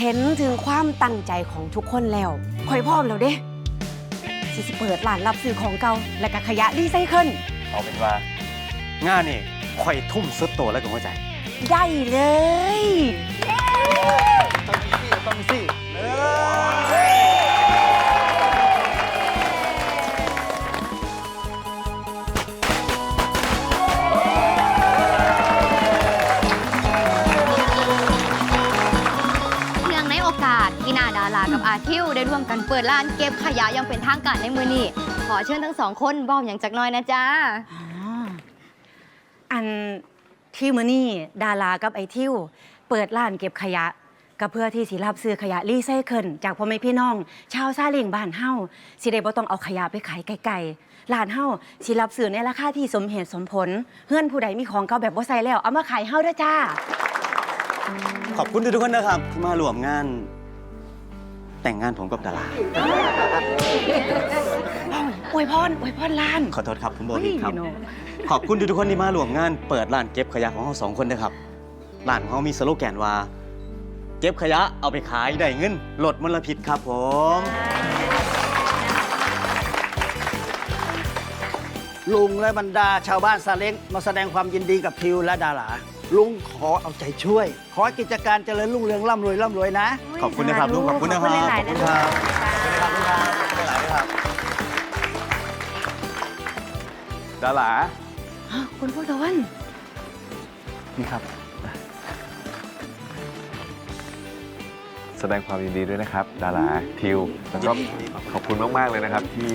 เห็นถึงความตั้งใจของทุกคนแล้วข่อยพร้อมแล้วเด้สิสิเปิดร้านรับซื้อของเก่าและก็ขยะรีไซเคิลเอาเป็นว่างานนี่ข่อยทุ่มสุดโตแล้วกับหัวใจ ได้เลย ต้องสิเนื่ อาทิวได้ร่วมกันเปิดร้านเก็บขยะอยังเป็นทางการในมือนี้ขอเชิญทั้งสองคนบอกอย่างจักหน้อยนะจ๊ะอ๋ออันที่มือนี่ดารากับไอทิวเปิดร้านเก็บขยะก็เพื่อที่สิรับซื้อขยะรีไซเคิลจากพ่อแม่พี่น้อง ชาวซาเล้งบ้านเฮาสิได้บ่ต้องเอาขยะไปขายไกลๆร้านเฮาสิรับซื้อในราคาที่สมเหตุสมผลเพื่อนผู้ใดมีของเก่าแบบบ่ใส่แล้วเอามาขายเฮาเด้อจ้า ขอบคุณทุกๆคนนะครับที่มาร่วมงาน แต่งงานผมกับดาราอวยพรอวยพรร้าน ขอโทษครับคุณโบนิครับเฮ้ยเนาะขอบคุณทุกๆคนที่มาร่วมงาน เปิดร้านเก็บขยะของเราสองคนนะครับ ร้านของเรามีสโลแกนว่า เก็บขยะเอาไปขายได้เงินลดมลพิษครับผม ลุงและบรรดาชาวบ้านซาเล้งมาแสดงความยินดีกับทิวและดารา ลุงขอเอาใจช่วย ขอให้กิจการเจริญรุ่งเรืองร่ำรวยร่ำรวยนะ ขอบคุณนะครับลุงขอบคุณนะครับขอบคุณหลายๆขอบนะคุณคคะรับขอบคุณครับขอบคุณหลายๆครับดาราอ้าวคุณผู้ตะวันนี่ครับ แสดงความยินดีด้วยนะครับ ดาราทิวแล้วก็ยินดีครับขอบคุณมาก ๆ เลยนะครับ ที่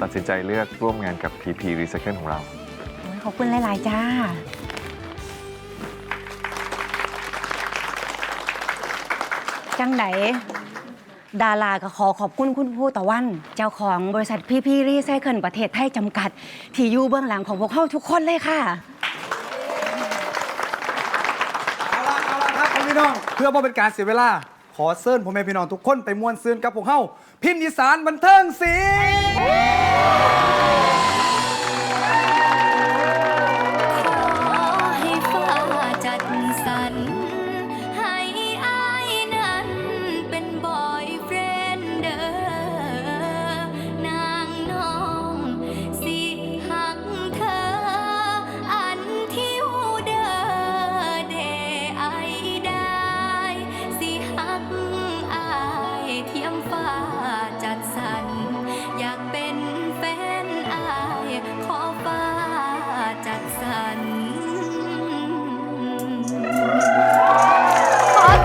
ตัดสินใจเลือกร่วมงานกับ PP Recycle ของเราโอ้ยขอบคุณหลาย ๆ จ้า จังไหนดาราก็ขอขอบคุณคุณผู้ตะวัน เจ้าของบริษัทพี่พี่รีไซเคิลประเทศไทยจำกัด ที่อยู่เบื้องหลังของพวกเขาทุกคนเลยค่ะ เอาละเอาละครับพี่น้อง เพื่อบ่เป็นการเสียเวลา ขอเซิญพ่อแม่พี่น้องทุกคนไปมวนซืนกับพวกเฮาพิมพ์อีสานบันเทิงศิลป์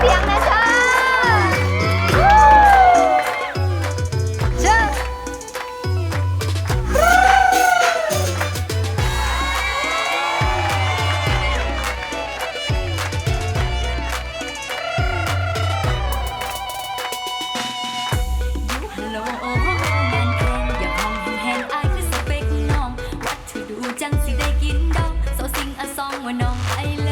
เียงนะจ้าฮัลโหลงานแข่งอย่าห้งแห้งอายคือสเปกน้อง วัดถือดูจังสิได้กินดองโซซิงอะซองว่าน้องไอเล